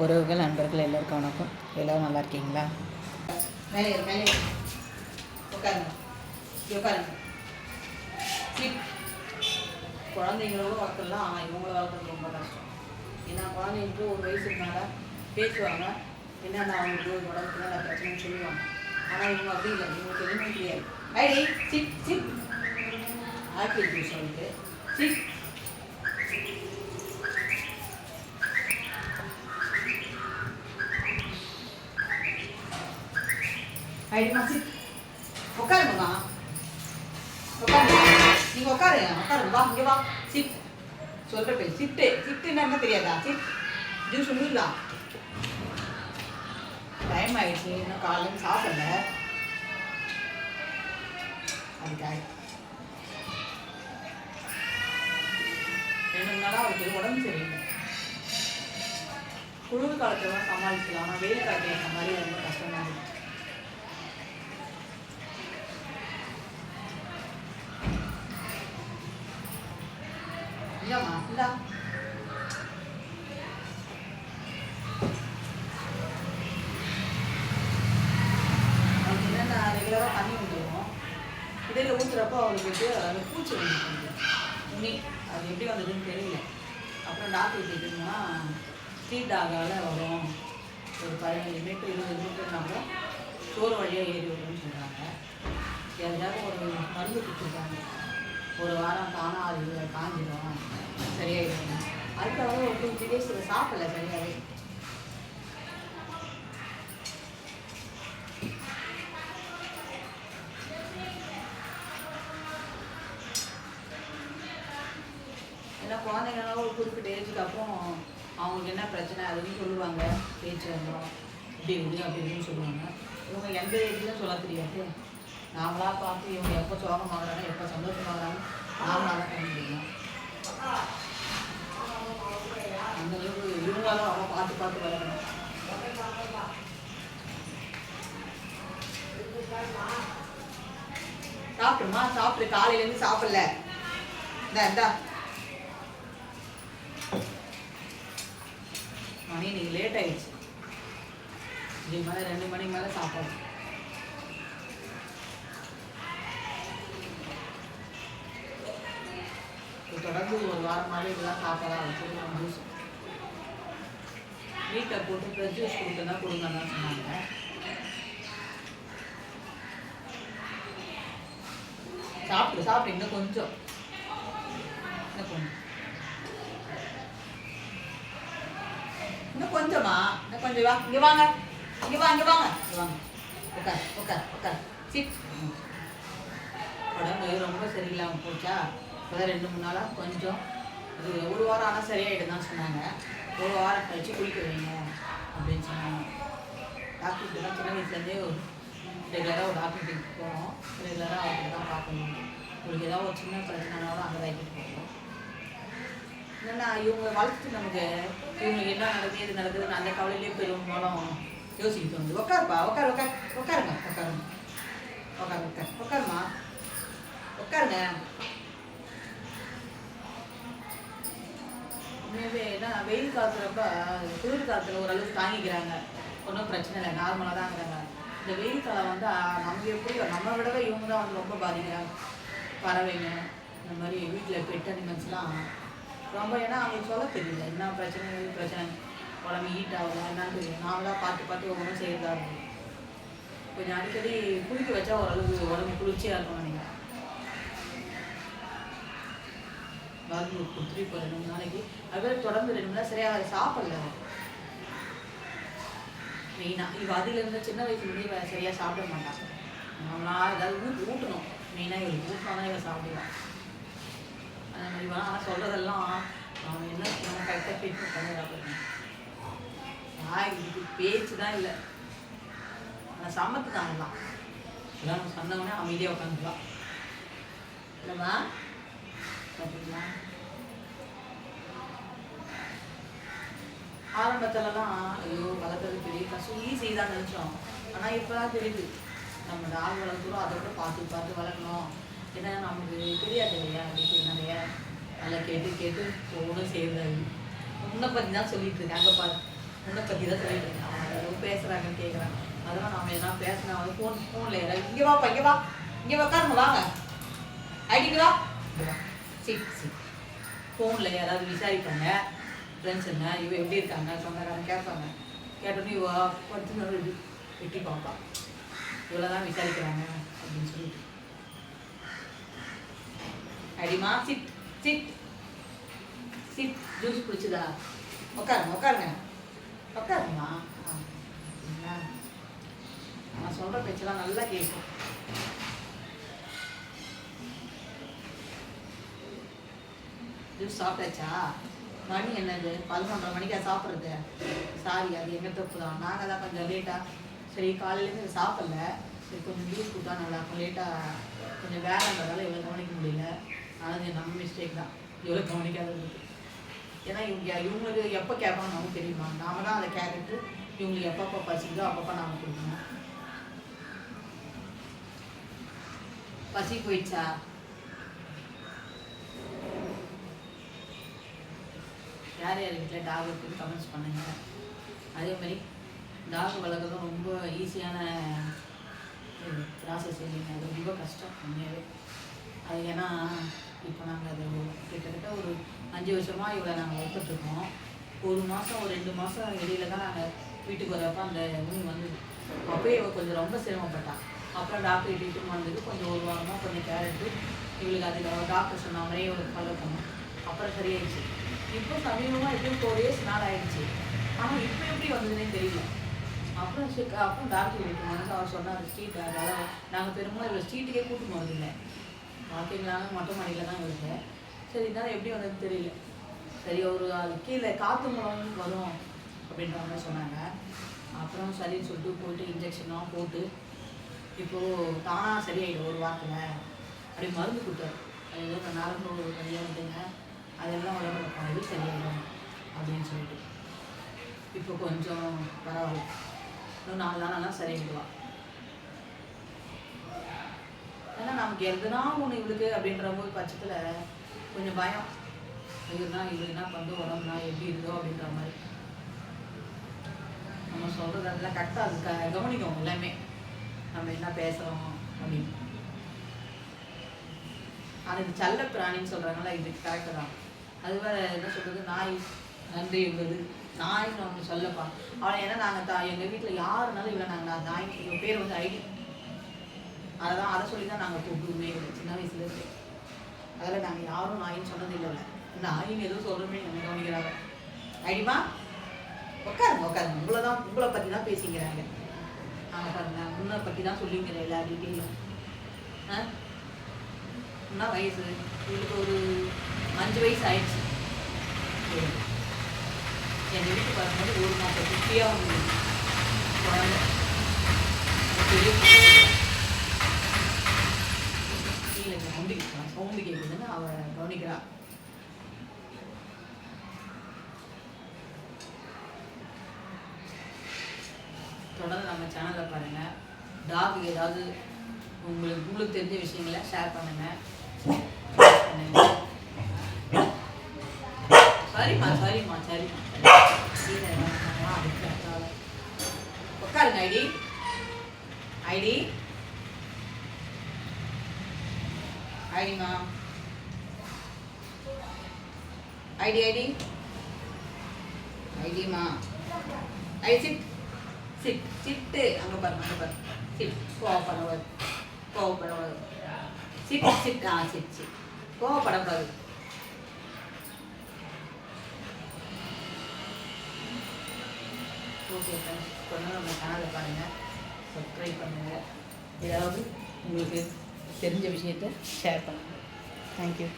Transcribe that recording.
உறவுகள் நண்பர்கள் எல்லோருக்கும் வணக்கம். எல்லோரும் நல்லா இருக்கீங்களா? மேலே மேலே உட்காருங்க. உட்காருங்க. சீட். குழந்தைங்களோட வளர்க்கலாம் இவங்கள வளர்க்குறது ரொம்ப கஷ்டம். ஏன்னா குழந்தைங்களுக்கு ஒரு வயசுக்கு மேலே பேசுவாங்க. என்னென்ன அவங்களுக்கு உடம்புக்கு நல்ல பிரச்சனைன்னு சொல்லுவாங்க. ஆனால் இவங்க அப்படி இல்லை. இவங்களுக்கு எதுவுமே தெரியாது ஐடி சிப் சிப் ஆப்பிள் ஜூஸ் வந்துட்டு சிப் ஐடிமா சிட் உட்காருங்கம்மா உட்காருங்க நீங்கள் உட்காரு உட்காருங்க வா இங்கே வா சிட் சொல்கிற பேர் சிட்டு சிட்டுன்னா என்ன தெரியாதா சிட் ஜூஸ் ஒன்றுங்களா டைம் ஆயிடுச்சு இன்னும் காலையில் சாப்பிடல அதுக்காக ரெண்டு மூணு நாளாக அவருக்கு உடம்பு சரியில்லை குளிர் காலத்துல சமாளிக்கலாம் ஆனால் வெயில் காலத்துல இந்த மாதிரி ரொம்ப கஷ்டமாக இருக்கு இல்லைம்மா இல்லை என்னென்ன ரெகுலராக தண்ணி ஊற்றுவோம் இடையில ஊற்றுறப்போ அவங்களுக்கு அந்த பூச்சி வந்து கொஞ்சம் அது எப்படி வந்ததுன்னு தெரியல அப்புறம் டாக்டர் கேட்டீங்கன்னா ஸ்ட்ரீட் டாகால வரும் ஒரு பதினஞ்சு மீட்டர் இருபது மீட்டர்னா சோறு வழியாக ஏறி வரும்னு சொல்கிறாங்க எதாவது ஒரு மருந்து கொடுத்துருக்காங்க ஒரு வாரம் தானாக அது காஞ்சிடும் சரியாயிடும் அதுக்காக ஒரு டூ த்ரீ டேஸ் இதை சாப்பிடல சரியாகவே ஏன்னா குழந்தைங்களாம் ஒரு குறிப்பிட்ட ஏஜுக்கு அப்புறம் அவங்களுக்கு என்ன பிரச்சனை அதுன்னு சொல்லுவாங்க. பேச்சு வந்துடும் இப்படி இப்படி அப்படி இப்படின்னு சொல்லுவாங்க. இவங்க எந்த ஏஜ்லாம் சொல்ல தெரியாது. நாமளாக பார்த்து இவங்க எப்போ சோகமாகறாங்க எப்போ சந்தோஷமாகறாங்க நாமளாக தான் பண்ண முடியும்? அந்த அளவுக்கு இருந்தாலும் அவங்க பார்த்து பார்த்து வரணும் சாப்பிடுமா? சாப்பிட்டு காலையிலேருந்து சாப்பிடல. இந்தா இந்தா. மணி இன்னைக்கு லேட் ஆயிடுச்சு. இதுக்கு மேலே ரெண்டு மணிக்கு மேலே சாப்பாடு. தொடர்ந்து ஒரு வாரமாகவே இதெல்லாம் சாப்பிடலாம். வச்சுருக்கோம் ஜூஸ் வீட்டில் போட்டு ஃப்ரெஷ் ஜூஸ் கொடுத்தனா கொடுங்க தான் சொன்னாங்க. சாப்பிடு சாப்பிடு. இன்னும் கொஞ்சம். இன்னும் கொஞ்சம். இன்னும் கொஞ்சமா? இன்னும் கொஞ்சம். வா இங்கே வாங்க. இங்கே வாங்க இங்கே வாங்க. இங்கே வாங்க. உட்கார் உட்கார் உட்கார். சிட் உடம்பு ரொம்ப சரியில்லாமல் போச்சா? இப்போதான் ரெண்டு மூணு நாளாக கொஞ்சம். அது ஒரு வாரம் ஆனால் சரியாயிடும் தான் சொன்னாங்க. ஒரு வாரம் கழிச்சு குளிக்க வைங்க அப்படின்னு சொன்னாங்க. டாக்டர்கிட்ட தான் சின்ன வயசுலேருந்தே ரெகுலராக ஒரு டாக்டர்கிட்ட போகிறோம் ரெகுலராக அவர்கிட்ட தான் பார்க்கணும். உங்களுக்கு ஏதாவது ஒரு சின்ன பிரச்சனைனாலும் அங்கே தான் போகிறோம் என்னென்னா இவங்க வளர்த்து நமக்கு இவங்களுக்கு என்ன நடக்குது எது நடக்குதுன்னு அந்த கவலையிலே பெரும்பாலும் யோசிக்க தோணுது. உட்காருப்பா உட்காரு உட்கார் உட்காருங்க உட்காருங்க உட்காரு உட்கார் உட்காருமா உட்காருங்க உண்மையாகவே வெயில் காலத்துறப்ப குளிர் காலத்தில் ஓரளவுக்கு தாங்கிக்கிறாங்க. ஒன்றும் பிரச்சனை இல்லை நார்மலாக தான் இருக்கிறாங்க இந்த வெயில் காலம் வந்து நம்ம எப்படி நம்ம விடவே இவங்க தான் வந்து ரொம்ப பாதிக்கிறாங்க. பறவைங்க இந்த மாதிரி வீட்டில் பெட் அனிமல்ஸ்லாம் ரொம்ப ஏன்னா அவங்களுக்கு சொல்ல தெரியல என்ன பிரச்சனை பிரச்சனை. உடம்பு ஹீட் ஆகுதா என்னன்னு தெரியும் நாமளாக பார்த்து பார்த்து ஒவ்வொன்றும் செய்கிறதா இருக்கும். கொஞ்சம் அடிக்கடி குளிக்க வச்சா ஓரளவுக்கு உடம்பு குளிர்ச்சியாக இருக்கும் நீங்கள் மருந்து கொடுத்துட்டு இப்போ ரெண்டு மூணு நாளைக்கு. அதுவே தொடர்ந்து ரெண்டு மணி நேரம் சரியாக சாப்பிடல. மெயினாக இவ அதுலேருந்து சின்ன வயசுலேருந்தே இவ சரியாக சாப்பிட மாட்டான் நம்மளா ஏதாவது ஊட்டு ஊட்டணும். மெயினாக இவளுக்கு ஊட்டினா தான் இவ சாப்பிடுவான் அந்த மாதிரி இவன் ஆனால் சொல்கிறதெல்லாம் அவன் என்ன நம்ம கரெக்டாக ட்ரீட்மெண்ட் பண்ணிடுறாங்க நான் இதுக்கு பேச்சு தான் இல்லை. ஆனால் சமத்து தான். எல்லாம் எல்லாம் நம்ம சொன்னவொடனே அமைதியாக உட்காந்துக்கலாம் இல்லைம்மா? பார்த்தீங்களா ஆரம்பத்துலலாம் ஐயோ வளர்க்குறது பெரிய கஷ்டம். ஈஸி தான் நினச்சோம். ஆனால் இப்போ தான் தெரியுது. நம்ம டாக் வளர்க்குறோம் அதை விட பார்த்து பார்த்து வளர்க்கணும். ஏன்னா நமக்கு தெரியாது இல்லையா? அதுக்கு நிறைய நல்லா கேட்டு கேட்டு ஒவ்வொன்றும் செய்யறது. முன்ன பற்றி தான் சொல்லிட்டு இருக்கேன் அங்கே பாரு. உன்னை பற்றி தான் சொல்லிட்டு இருக்கேன் அவங்க எதாவது பேசுகிறாங்கன்னு கேட்குறாங்க அதெல்லாம் நாம எதனா பேசினா வந்து ஃபோன் ஃபோனில் யாராவது இங்கே வாப்பா இங்கே வா. இங்கே உட்காருங்க வாங்க. ஐடிக்கு வா. வா. சரி சரி ஃபோனில் யாராவது விசாரிப்பாங்க. ஃப்ரெண்ட்ஸுங்க இவ எப்படி இருக்காங்க? சொந்தக்காரங்க கேட்பாங்க. கேட்டோன்னே இவ படுத்து இப்படி வெட்டி பார்ப்பா. இவ்வளோ தான் விசாரிக்கிறாங்க அப்படின்னு சொல்லிட்டு. அடிமா சிட் சிட் சிட் ஜூஸ் குடிச்சுதா? உட்காருங்க உட்காருங்க உட்காருங்கம்மா ஆ, நான் சொல்கிற பேச்செல்லாம் நல்லா கேட்கும் ஜூஸ் சாப்பிட்டாச்சா? மணி என்னது? பதினொன்றரை மணிக்கா சாப்பிட்றது? சாரி அது எங்கள் தப்பு தான் நாங்கள் தான் கொஞ்சம் லேட்டாக சரி காலையிலேருந்து சாப்பிடல. சரி கொஞ்சம் ஜூஸ் கொடுத்தா நல்லாயிருக்கும் லேட்டாக கொஞ்சம் வேலைன்றதால இவ்வளோ கவனிக்க முடியல. ஆனால் நம்ம மிஸ்டேக் தான். இவ்வளோ கவனிக்காதது ஏன்னா இவங்க இவங்களுக்கு எப்போ கேட்பாங்க நமக்கு தெரியுமா? நாம தான் அதை கேட்டுட்டு இவங்களுக்கு எப்பப்போ பசிக்குதோ அப்பப்போ நாம் கொடுக்கணும். பசி போயிடுச்சா? யார் யார் வீட்டில் டாக் இருக்குன்னு கமெண்ட்ஸ் பண்ணுங்கள் அதே மாதிரி டாக் வளர்க்குறதும் ரொம்ப ஈஸியான ப்ராசஸ் இல்லைங்க அது ரொம்ப கஷ்டம் உண்மையாகவே அது ஏன்னா இப்போ நாங்கள் அது கிட்டத்தட்ட ஒரு அஞ்சு வருஷமாக இவ்வளோ நாங்கள் வளர்த்துட்ருக்கோம் ஒரு மாதம் ஒரு ரெண்டு மாதம் இடையில தான் நாங்கள் வீட்டுக்கு வரப்போ அந்த நோய் வந்தது. அப்போயே இவள் கொஞ்சம் ரொம்ப சிரமப்பட்டான் அப்புறம் டாக்டர் இட்டுட்டு வந்துட்டு கொஞ்சம் ஒரு வாரமாக கொஞ்சம் கேரட்டு இவளுக்கு அதுக்கு டாக்டர் சொன்ன மாதிரியே ஒரு ஃபாலோ பண்ணோம் அப்புறம் சரியாயிடுச்சு. இப்போ சமீபமாக எப்படியும் ஃபோர் இயர்ஸ் நாள் ஆயிடுச்சு. ஆனால் இப்போ எப்படி வந்ததுன்னே தெரியல. அப்புறம் அப்புறம் டாக்டர் வீட்டு வந்து அவர் சொன்னார் ஸ்ட்ரீட் அதாவது நாங்கள் பெரும்பாலும் இவ்வளோ ஸ்ட்ரீட்டுக்கே கூட்டு போகிறது இல்லை மொட்டை மாடியில் தான் இருந்தேன். சரி இருந்தாலும் எப்படி வந்ததுன்னு தெரியல. சரி ஒரு அது கீழே காற்று மூலம் வரும் அப்படின்ற மாதிரி சொன்னாங்க. அப்புறம் சரின்னு சொல்லிட்டு போயிட்டு இன்ஜெக்ஷன்லாம் போட்டு இப்போது தானாக சரியாயிடும் ஒரு வாரத்தில். அப்படி மருந்து கொடுத்தாரு. அது ஏதோ இந்த நரம்பு வழியாக வந்துங்க அதெல்லாம் உடம்புல பண்ணது சரியாயிடும் அப்படின்னு சொல்லிட்டு. இப்போ கொஞ்சம் பரவாயில்ல. இன்னும் நாலு நாளெல்லாம் சரியாயிடுவான் ஏன்னா நமக்கு எதுனா ஒன்று இவளுக்கு அப்படின்ற போது பட்சத்தில் கொஞ்சம் பயம். இதுனா இவரு என்ன உடம்புனா எப்படி இருந்தோ அப்படின்ற மாதிரி. நம்ம சொல்கிறது அதெல்லாம் கரெக்டாக அது க கவனிக்கும் எல்லாமே. நம்ம என்ன பேசுகிறோம் அப்படின்னு. ஆனால் இது செல்ல பிராணின்னு சொல்கிறாங்களா இது கரெக்டு தான். அது வேற என்ன சொல்கிறது நாய் நன்றி உள்ளது நாய்னு ஒன்று சொல்லப்பா. அவளை ஏன்னா நாங்கள் தா எங்கள் வீட்டில் யாருனாலும் இல்லை நாங்கள் நாய் எங்கள் பேர் வந்து ஐடி. அதை தான் அதை சொல்லி தான் நாங்கள் கூப்பிடுவோமே இவளை. சின்ன வயசுல இருந்து. அதில் நாங்கள் யாரும் நாயின்னு சொன்னது இல்லை நாயின்னு எதுவும் சொல்கிறோமே நம்ம கவனிக்கிறாங்க? ஐடிமா உட்காருங்க உட்காருங்க. உங்களை தான் உங்களை பற்றி தான் பேசிக்கிறாங்க. நாங்கள் பாருங்க உன்னை பற்றி தான் சொல்லிங்கிறேன் எல்லா டீட்டெயிலும். ஆ? என்ன வயசு? உங்களுக்கு ஒரு அஞ்சு வயசு ஆயிடுச்சு. எங்கள் வீட்டுக்கு வரும்போது ஒரு மாதம் குட்டியாக வந்து குழந்தை. பெரிய கீழே சவுண்டு சவுண்டு கேட்குதுன்னு அவள் கவனிக்கிறா. தொடர்ந்து நம்ம சேனலில் பாருங்கள் டாக் ஏதாவது உங்களுக்கு உங்களுக்கு தெரிஞ்ச விஷயங்களை ஷேர் பண்ணுங்கள் சரிம்மா சரிம்மா சரிம்மா. உட்காருங்க ஐடி. ஐடி. ஐடிமா ஐடி ஐடி. ஐடிமா ஐ சிட் சிட் சிட்டு அங்கே பாருங்க அங்கே பாருங்க. சிட் கோவப்படக்கூடாது கோவப்படக்கூடாது சிட் சிட் ஆ சிட் சிட் கோவப்படக்கூடாது. ஓகே ஃப்ரெண்ட்ஸ் கொஞ்சம் நம்ம சேனலை பாருங்கள் சப்ஸ்கிரைப் பண்ணுங்கள் ஏதாவது உங்களுக்கு தெரிஞ்ச விஷயத்த ஷேர் பண்ணுங்கள் தேங்க்யூ